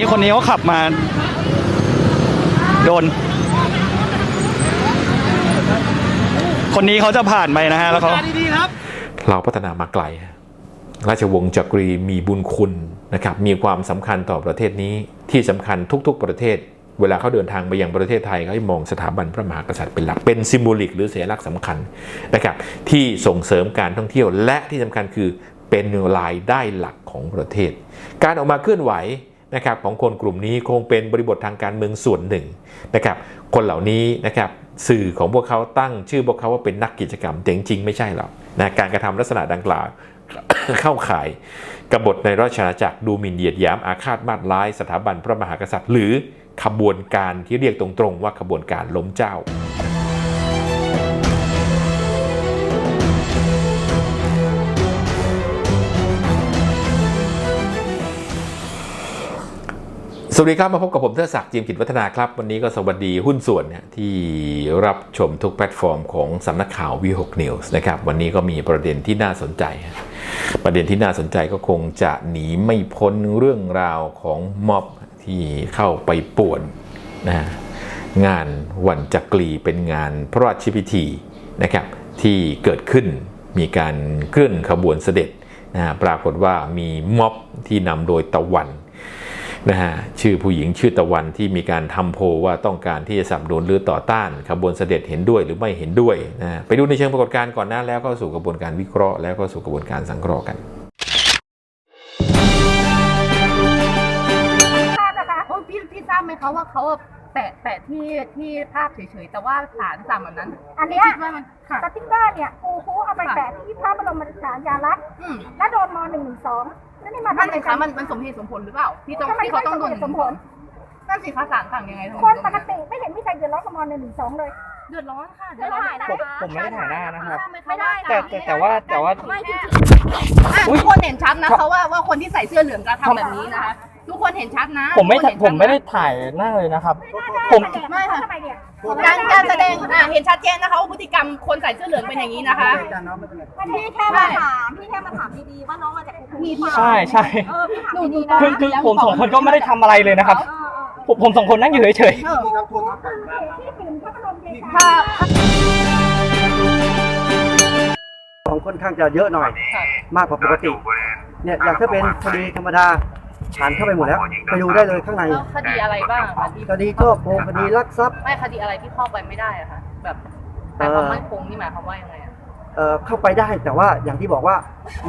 นี่คนนี้เขาขับมา โดน คนนี้เขาจะผ่านไปนะฮะแล้วเขาเราพัฒนามาไกลฮะราชวงศ์จักรีมีบุญคุณนะครับ มีความสำคัญต่อประเทศนี้ที่สำคัญทุกๆประเทศ เวลาเขาเดินทางไปยังประเทศไทยเขาจะมองสถาบันพระมหากษัตริย์เป็นหลักเป็นซิมโบลิก หรือสัญลักษณ์สำคัญนะครับ ที่ส่งเสริมการท่องเที่ยวและที่สำคัญคือเป็นรายได้หลักของประเทศ การออกมาเคลื่อนไหว นะครับของคนกลุ่มนี้คงเป็นบริบททางการเมืองส่วนหนึ่งนะครับคนเหล่านี้นะครับสื่อของพวกเขาตั้งชื่อพวกเขาว่าเป็นนักกิจกรรมแต่จริงๆไม่ใช่หรอกนะการกระทำลักษณะดังกล่าวเข้าข่ายกบฏในราชอาณาจักรดูหมิ่นเหยียดหยามอาฆาตมาตร้ายสถาบันพระมหากษัตริย์ หรือขบวนการที่เรียกตรงๆว่าขบวนการล้มเจ้า วัสดีครับ มาพบกับผมเทอศักดิ์จิมกิจวัฒนาครับ วันนี้ก็สวัสดีหุ้นส่วนเนี่ยที่รับชมทุกแพลตฟอร์มของสำนักข่าววีหกนิวส์นะครับ วันนี้ก็มีประเด็นที่น่าสนใจ ประเด็นที่น่าสนใจก็คงจะหนีไม่พ้นเรื่องราวของม็อบที่เข้าไปป่วนนะงานวันจักรีเป็นงานพระราชพิธีนะครับที่เกิดขึ้นมีการเคลื่อนขบวนเสด็จนะฮะปรากฏว่ามีม็อบที่นำโดยตะวัน นะฮะชื่อผู้หญิงชื่อตะวันที่มีการทำโพว่าต้องการที่จะสับสนุนหรือต่อต้านขบวนเสด็จเห็นด้วยหรือไม่เห็นด้วยนะไปดูในเชิงปรากฏการณ์ก่อนหน้าแล้วก็สู่กระบวนการวิเคราะห์แล้วก็สู่กระบวนการสังเคราะห์กันทราบนะคะพี่ทราบไหมคะว่าเขาแตะแตะที่ที่ภาพเฉยๆ แต่ว่าสารสั่งแบบนั้น อันนี้ยคิดว่ามันค่ะ สติ๊กเกอร์เนี่ยครูครูเอาไปแตะที่พระบรมสารีริกาตุยาลักษณ์และโดนมหนึ่งหนึ่งสอง ไม่มานั่นทำไรคะมันมันสมเหตุสมผลหรือเปล่าที่ต้องที่เขาต้องโดนสมผลนั่นสิคะสารสั่งยังไงทำไมคนปกติไม่เห็นมีใครเดือดร้อนกับมอหนึ่งหนึ่งสองเลย เดือดร้อนค่ะเดือดร้อนผมผมไม่ได้ถ่ายหน้านะครับ ไม่ได้แต่แต่แต่ว่าแต่ว่า อะทุกคนเห็นชัดนะเขาว่าว่าคนที่ใส่เสื้อเหลืองจะทำแบบนี้นะคะ ทุกคนเห็นชัดนะผมไม่ทุกคนเห็นชัผมไม่ได้ถ่ายหน้าเลยนะครับ ผมไม่ค่ะทำไมเนี่ยการการแสดงอะเห็นชัดเจนนะคะว่าพฤติกรรมคนใส่เสื้อเหลืองเป็นอย่างนี้นะคะ พี่แค่มาถามพี่แค่มาถามดีๆว่าน้องมาจากครูครูใช่ใช่เออพี่ถามดีๆนะคือคือผมสองคนก็ไม่ได้ทำอะไรเลยนะครับ เออเออผมผมสองคนนั่งอยู่เฉยเออที่ถึงพระบรมเดชาค่ะของค่อนข้างจะเยอะหน่อย มากกว่าปกติ เนี่ยอย่างถ้าเป็นคดีธรรมดา ผ่านเข้าไปหมดแล้ว ไปดูได้เลยข้างในแล้วคดีอะไรบ้างคะที่คดีช่อโกงคดีลักทรัพย์ไม่คดีอะไรที่เข้าไปไม่ได้อะคะแบบแต่ความมั่นคงนี่หมายความว่ายังไงอะเอ่อเข้าไปได้แต่ว่าอย่างที่บอกว่า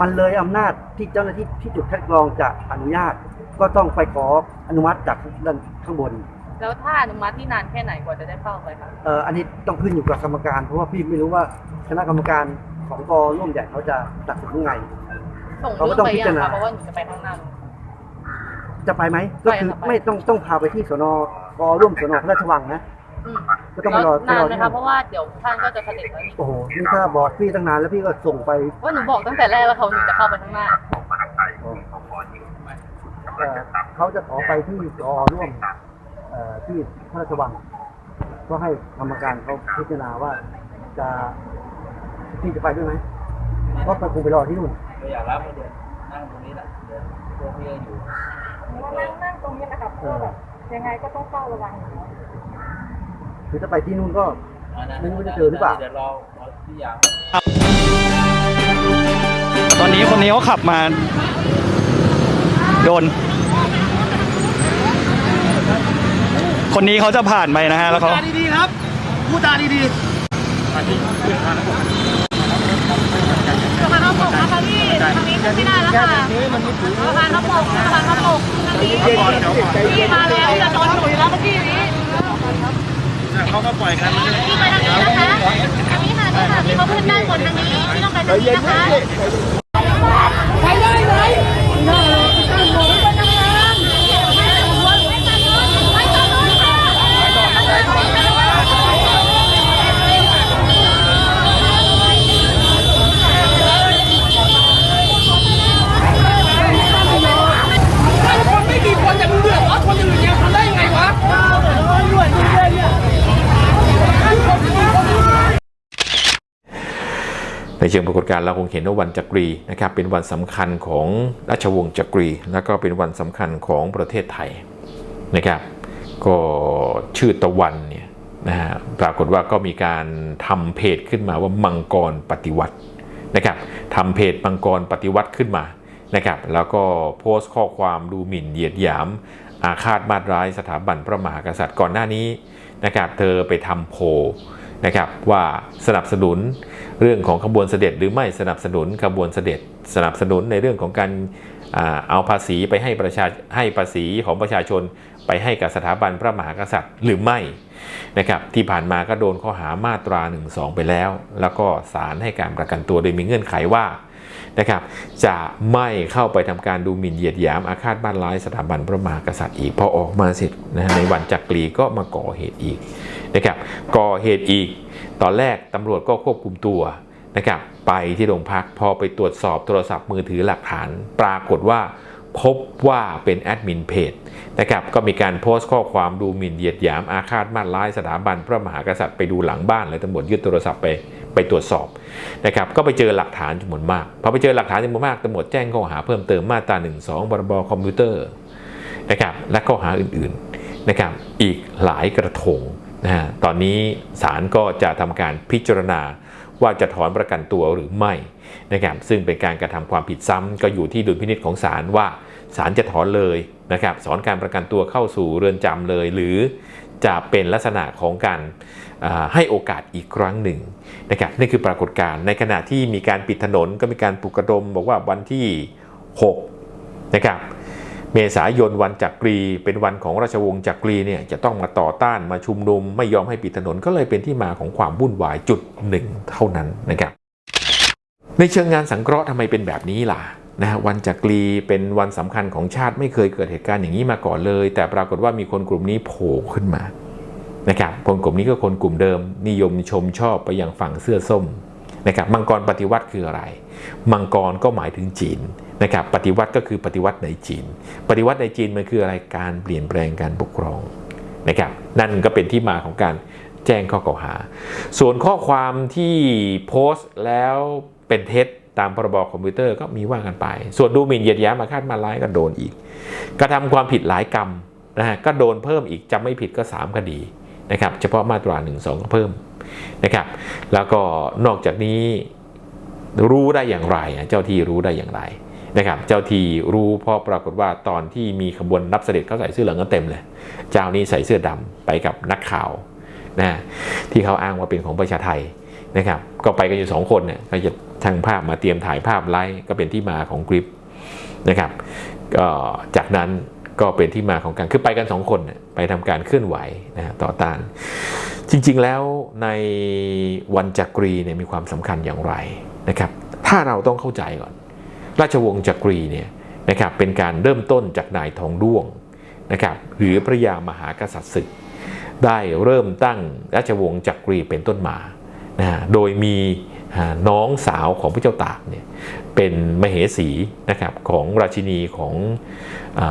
มันเลยอำนาจที่เจ้าหน้าที่ที่จุดคัดกรองจะอนุญาต ก็ต้องไปขออนุมัติจากด้านข้างบน แล้วถ้าอนุมัติที่นานแค่ไหนกว่าจะได้เข้าไปคะเอ่ออันนี้ต้องขึ้นอยู่กับกรรมการ เพราะว่าพี่ไม่รู้ว่าคณะกรรมการของกอร่วมใหญ่เขาจะตัดสินยังไง ส่งเขาก็เรื่องต้องไปพิยัจางรณาคะเพราะว่าหนูจะไปข้างหน้า จะไปไหมก็คือไปครับไป ไม่ต้องต้องพาไปที่สนกอร่วมสนพระราชวังนะ อืมก็ต้องไปรอแล้วนานไปรอไหมที่คะนั่นเพราะว่าเดี๋ยวท่านก็จะเสด็จแล้วนี่โอ้โหนี่ถ้าบอกพี่ตั้งนานแล้วพี่ก็ส่งไปว่าหนูบอกตั้งแต่แรกแล้วเขาหนูจะเข้าไปข้างหน้าเอ่อเขาจะขอไปที่กอร่วมเอ่อที่พระราชวัง ก็ให้กรรมการเขาพิจารณาว่าจะพี่จะไปด้วยไหมก็ไปคงไปรอที่นู่นนั่งนั่งตรงนี้นะครับเพ ราะว่าแบบยังไงก็ต้องเฝ้าระวังคือถ้าไปที่นู่นก็ไม่รู้ว่าจะเจอหรือเปล่าตอนนี้คนนี้เขาขับมา โดน คนนี้เขาจะผ่านไปนะฮะแล้วเขาดีๆครับพูดจาดีสะพานข้าวปกนะคะ พี่ทางนี้ขึ้นไม่ได้แล้วค่ะสะพานพระปกสะพานพระปกทางนี้พี่มาแล้วจะตอนหนุนแล้วเมื่อกี้นี้เขาก็ปล่อยกันพี่ไปทางนี้นะคะทางนี้ค่ะนี่ค่ะพี่เขาขึ้นด้านบนทางนี้พี่ต้องไปทางนี้นะคะในเเชิงปรากฏการณ์เราคงเห็นว่าวันจักรีนะครับเป็นวันสำคัญของราชวงศ์จักรี แล้วก็เป็นวันสำคัญของประเทศไทยนะครับ ก็ชื่อตะวันเนี่ยนะฮะปรากฏว่าก็มีการทำเพจขึ้นมาว่ามังกรปฏิวัตินะครับทำเพจมังกรปฏิวัติขึ้นมานะครับ แล้วก็โพสต์ข้อความดูหมิ่นเหยียดหยาม อาฆาตมาดร้ายสถาบันพระมหากษัตริย์ก่อนหน้านี้นะครับ เธอไปทำโพลนะครับว่าสนับสนุน เรื่องของขบวนเสด็จหรือไม่สนับสนุนขบวนเสด็จ สนับสนุนในเรื่องของการเอาภาษีไปให้ประชาให้ภาษีของประชาชนไปให้กับสถาบันพระมหากษัตริย์หรือไม่นะครับที่ผ่านมาก็โดนข้อหามาตรา1 2ไปแล้ว แล้วก็ศาลให้การประกันตัวโดยมีเงื่อนไขว่า นะครับจะไม่เข้าไปทำการดูหมิ่นเหยียดหยามอาฆาตบ้านร้ายสถาบันพระมหากษัตริย์อีกพอออกมาเสร็จนะฮะในวันจักรีก็มาก่อเหตุอีกนะครับก่อเหตุอีก ตอนแรกตำรวจก็ควบคุมตัวนะครับไปที่โรงพักพอไปตรวจสอบโทรศัพท์มือถือหลักฐาน ปรากฏว่าพบว่าเป็นแอดมินเพจนะครับก็มีการโพสต์ข้อความดูหมิ่นเหยียดหยามอาฆาตมาร้ายสถาบันพระมหากษัตริย์ไปดูหลังบ้านเลยตำรวจยึดโทรศัพท์ไป ไปตรวจสอบนะครับก็ไปเจอหลักฐานจำนวนมากพอไปเจอหลักฐานจำนวนมากตำรวจแจ้งข้อหาเพิ่มเติมมาตรา1 2บรบคอมพิวเตอร์นะครับและข้อหาอื่นๆนะครับอีกหลายกระทงนะฮะตอนนี้ศาลก็จะทำการพิจารณาว่าจะถอนประกันตัวหรือไม่นะครับซึ่งเป็นการกระทำความผิดซ้ำก็อยู่ที่ดุลพินิจของศาลว่าศาลจะถอนเลยนะครับสอนการประกันตัวเข้าสู่เรือนจำเลย หรือ จะเป็นลักษณะของการให้โอกาสอีกครั้งหนึ่งนะครับนี่คือปรากฏการณ์ในขณะที่มีการปิดถนนก็มีการปลุกระดมบอกว่าวันที่ 6 นะครับเมษายนวันจักรีเป็นวันของราชวงศ์จักรีเนี่ยจะต้องมาต่อต้านมาชุมนุมไม่ยอมให้ปิดถนนก็เลยเป็นที่มาของความวุ่นวายจุดหนึ่งเท่านั้นนะครับในเชิงงานสังเคราะห์ทำไมเป็นแบบนี้ล่ะ นะวันจักรีเป็นวันสำคัญของชาติไม่เคยเกิดเหตุการณ์อย่างนี้มาก่อนเลย แต่ปรากฏว่ามีคนกลุ่มนี้โผล่ขึ้นมานะครับคนกลุ่มนี้ก็คนกลุ่มเดิม นิยมชมชอบไปยังฝั่งเสื้อส้มนะครับมังกรปฏิวัติคืออะไร มังกรก็หมายถึงจีนนะครับปฏิวัติก็คือปฏิวัติในจีน ปฏิวัติในจีนมันคืออะไรการเปลี่ยนแปลงการปกครองนะครับนั่นก็เป็นที่มาของการแจ้งข้อกล่าวหา ส่วนข้อความที่โพสต์แล้วเป็นเท็จ ตามพรบคอมพิวเตอร์ก็มีว่ากันไป ส่วนดูหมิ่นเหยียดหยามมาคาดมาร้ายก็โดนอีก กระทำความผิดหลายกรรมนะฮะก็โดนเพิ่มอีกจำไม่ผิดก็ 3 คดีนะครับเฉพาะมาตรา1 2ก็เพิ่มนะครับแล้วก็นอกจากนี้รู้ได้อย่างไรอะเจ้าที่รู้ได้อย่างไรนะครับเจ้าที่รู้เพราะปรากฏว่าตอนที่มีขบวนรับเสด็จเขาใส่เสื้อเหลืองกันเต็มเลย เจ้านี้ใส่เสื้อดำไปกับนักข่าวนะที่เขาอ้างว่าเป็นของประชาไทยนะครับก็ไปกันอยู่สองคนเนี่ยก็จะ ทางภาพมาเตรียมถ่ายภาพไลฟ์ก็เป็นที่มาของคลิปนะครับก็จากนั้นก็เป็นที่มาของการคือไปกันสองคนไปทำการเคลื่อนไหวนะฮะต่อต้าน จริงๆแล้วในวันจักรีเนี่ยมีความสำคัญอย่างไรนะครับ ถ้าเราต้องเข้าใจก่อน ราชวงศ์จักรีเนี่ยนะครับเป็นการเริ่มต้นจากนายทองด้วงนะครับหรือพระยามหากษัตริย์ศึก ได้เริ่มตั้งราชวงศ์จักรีเป็นต้นมานะฮะโดยมี น้องสาวของพระเจ้าตากเนี่ยเป็นมเหสีนะครับของราชินีของอ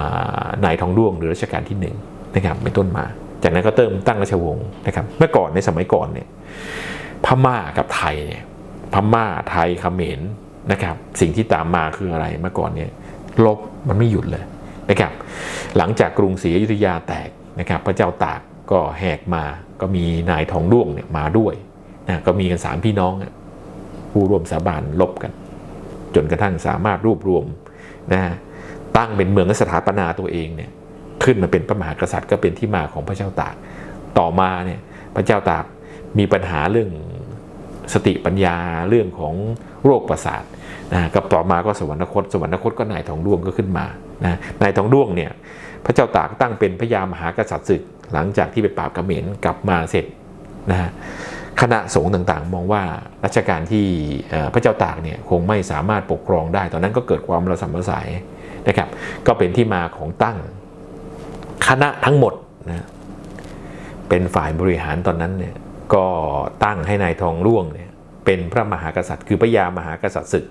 นายทองด้วงหรือรัชกาลที่หนึ่งนะครับเป็นต้นมา จากนั้นก็เติมตั้งราชวงศ์นะครับเมื่อก่อนในสมัยก่อนเนี่ยพม่ากับไทยเนี่ยพม่าไทยเขมรนะครับสิ่งที่ตามมาคืออะไรเมื่อก่อนเนี่ยลบมันไม่หยุดเลยนะครับหลังจากกรุงศรีอยุธยาแตกนะครับพระเจ้าตากก็แหกมาก็มีนายทองด้วงเนี่ยมาด้วยนะก็มีกันสามพี่น้อง ผู้ร่วมสาบานลบกัน จนกระทั่งสามารถรวบรวมนะฮะตั้งเป็นเมืองและสถาปนาตัวเองเนี่ยขึ้นมาเป็นพระมหากษัตริย์ก็เป็นที่มาของพระเจ้าตาก ต่อมาเนี่ยพระเจ้าตากมีปัญหาเรื่องสติปัญญาเรื่องของโรคประสาทนะก็ต่อมาก็สวรรคต สวรรคตก็นายทองด้วงก็ขึ้นมานะนายทองด้วงเนี่ยพระเจ้าตากตั้งเป็นพระยามหากษัตริย์ศึก หลังจากที่ไปปราบกระเขมรกลับมาเสร็จนะฮะ คณะสงฆ์ต่างๆ มองว่ารัชกาลที่พระเจ้าตากเนี่ยคงไม่สามารถปกครองได้ ตอนนั้นก็เกิดความระสำระสายนะครับ ก็เป็นที่มาของตั้งคณะทั้งหมดนะเป็นฝ่ายบริหารตอนนั้นเนี่ยก็ตั้งให้นายทองร่วงเนี่ยเป็นพระมหากษัตริย์ คือพระยามหากษัตริย์ศึก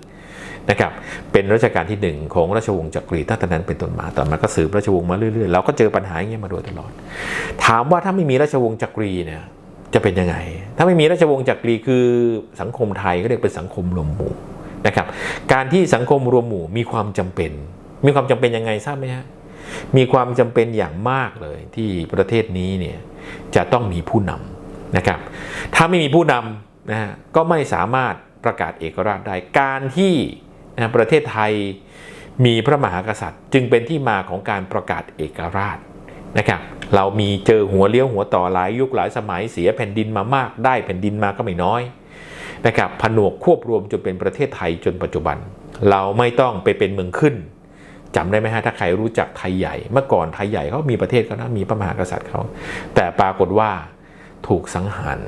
นะครับเป็นรัชกาลที่หนึ่งของราชวงศ์จักรีตั้งแต่นั้นเป็นต้นมาต่อมาก็สืบราชวงศ์มาเรื่อยๆเราก็เจอปัญหาอย่างเงี้ยมาโดยตลอด ถามว่าถ้าไม่มีราชวงศ์จักรีเนี่ย จะเป็นยังไง ถ้าไม่มีราชวงศ์จักรีคือสังคมไทยก็เรียกเป็นสังคมรวมหมู่นะครับ การที่สังคมรวมหมู่มีความจำเป็น มีความจำเป็นยังไงทราบไหมฮะ มีความจำเป็นอย่างมากเลยที่ประเทศนี้เนี่ยจะต้องมีผู้นำนะครับ ถ้าไม่มีผู้นำนะฮะก็ไม่สามารถประกาศเอกราชได้ การที่นะประเทศไทยมีพระมหากษัตริย์ จึงเป็นที่มาของการประกาศเอกราชนะครับ เรามีเจอหัวเลี้ยวหัวต่อหลายยุคหลายสมัยเสียแผ่นดินมามากได้แผ่นดินมาก็ไม่น้อยนะครับผนวกควบรวมจนเป็นประเทศไทยจนปัจจุบัน เราไม่ต้องไปเป็นเมืองขึ้นจำได้ไหมฮะถ้าใครรู้จักไทยใหญ่ เมื่อก่อนไทยใหญ่เขามีประเทศเขานะมีพระมหากษัตริย์เขาแต่ปรากฏว่าถูกสังหาร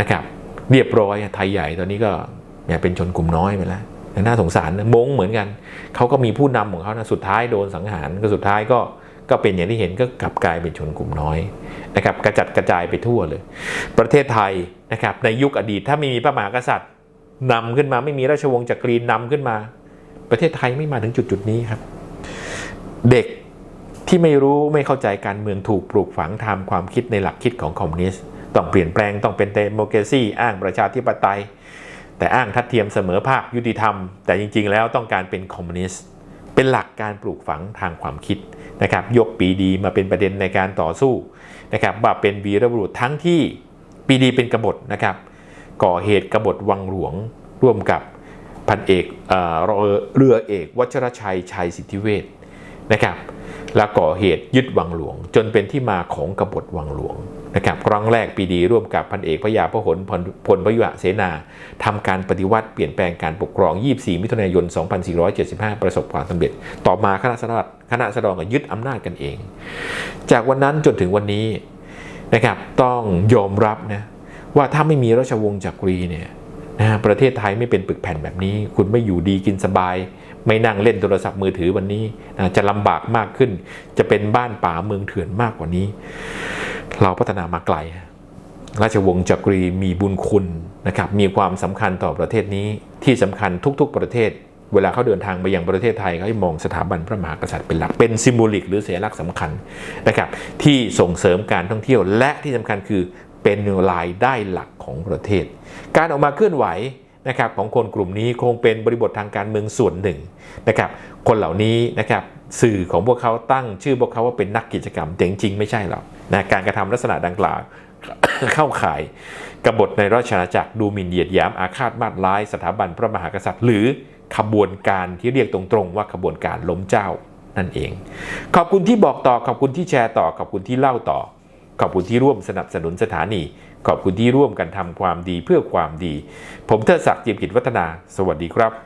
นะครับ เรียบร้อยไทยใหญ่ตอนนี้ก็เนี่ยเป็นชนกลุ่มน้อยไปแล้วน่าสงสารนะมงเหมือนกันเขาก็มีผู้นำของเขานะสุดท้ายโดนสังหารก็สุดท้ายก็ ก็เป็นอย่างที่เห็นก็กลับกลายเป็นชนกลุ่มน้อยนะครับกระจัดกระจายไปทั่วเลย ประเทศไทยนะครับในยุคอดีตถ้าไม่มีพระมหากษัตริย์นำขึ้นมาไม่มีราชวงศ์จักรีนำขึ้นมา ประเทศไทยไม่มาถึงจุดจุดนี้ครับ เด็กที่ไม่รู้ไม่เข้าใจการเมืองถูกปลูกฝังทำความคิดในหลักคิดของคอมมิวนิสต์ต้องเปลี่ยนแปลงต้องเป็นเดโมแครซีอ้างประชาธิปไตย แต่อ้างทัดเทียมเสมอภาคยุติธรรม แต่จริง ๆ แล้วต้องการเป็นคอมมิวนิสต์ เป็นหลักการปลูกฝังทางความคิดนะครับยกปีดีมาเป็นประเด็นในการต่อสู้นะครับว่าเป็นวีรบุรุษทั้งที่ปีดีเป็นกบฏนะครับก่อเหตุกบฏวังหลวงร่วมกับพันเอกเอ่อเรือเอกวัชรชัยชัยสิทธิเวชนะครับและก่อเหตุยึดวังหลวง จนเป็นที่มาของกบฏวังหลวง นะครับครั้งแรกปีดีร่วมกับพันเอกพระยาพหลพลพลพยุหเสนาทำการปฏิวัติเปลี่ยนแปลงการปกครอง 24 มิถุนายน 2475 ประสบความสำเร็จ ต่อมาคณะสนดคณะสดก็ยึดอำนาจกันเอง จากวันนั้นจนถึงวันนี้นะครับต้องยอมรับนะว่าถ้าไม่มีราชวงศ์จักรีเนี่ยนะฮะประเทศไทยไม่เป็นปึกแผ่นแบบนี้ คุณไม่อยู่ดีกินสบาย ไม่นั่งเล่นโทรศัพท์มือถือวันนี้นะจะลำบากมากขึ้น จะเป็นบ้านป่าเมืองเถื่อนมากกว่านี้ เราพัฒนามาไกล ราชวงศ์จักรีมีบุญคุณนะครับ มีความสำคัญต่อประเทศนี้ ที่สำคัญทุก ๆ ประเทศ เวลาเขาเดินทางไปยังประเทศไทยเขาให้มองสถาบันพระมหากษัตริย์เป็นหลัก เป็นซิมโบลิก หรือเสัญลักษณ์สำคัญนะครับ ที่ส่งเสริมการท่องเที่ยว และที่สำคัญคือเป็นรายได้หลักของประเทศ การออกมาเคลื่อนไหวนะครับของคนกลุ่มนี้คงเป็นบริบททางการเมืองส่วนหนึ่งนะครับ คนเหล่านี้นะครับ สื่อของพวกเขาตั้งชื่อพวกเขาว่าเป็นนักกิจกรรมแต่จริงไม่ใช่หรอกนะการกระทำลักษณะดังกล่าวเข้าข่ายกบฏในราชอาณาจักรดูหมิ่นเหยียดหยามอาฆาตมาตร้ายสถาบันพระมหากษัตริย์ หรือขบวนการที่เรียกตรงๆ ว่าขบวนการล้มเจ้านั่นเอง ขอบคุณที่บอกต่อขอบคุณที่แชร์ต่อขอบคุณที่เล่าต่อ ขอบคุณที่ร่วมสนับสนุนสถานี ขอบคุณที่ร่วมกันทำความดีเพื่อความดี ผมเทิดศักดิ์จิมกิจวัฒนา สวัสดีครับ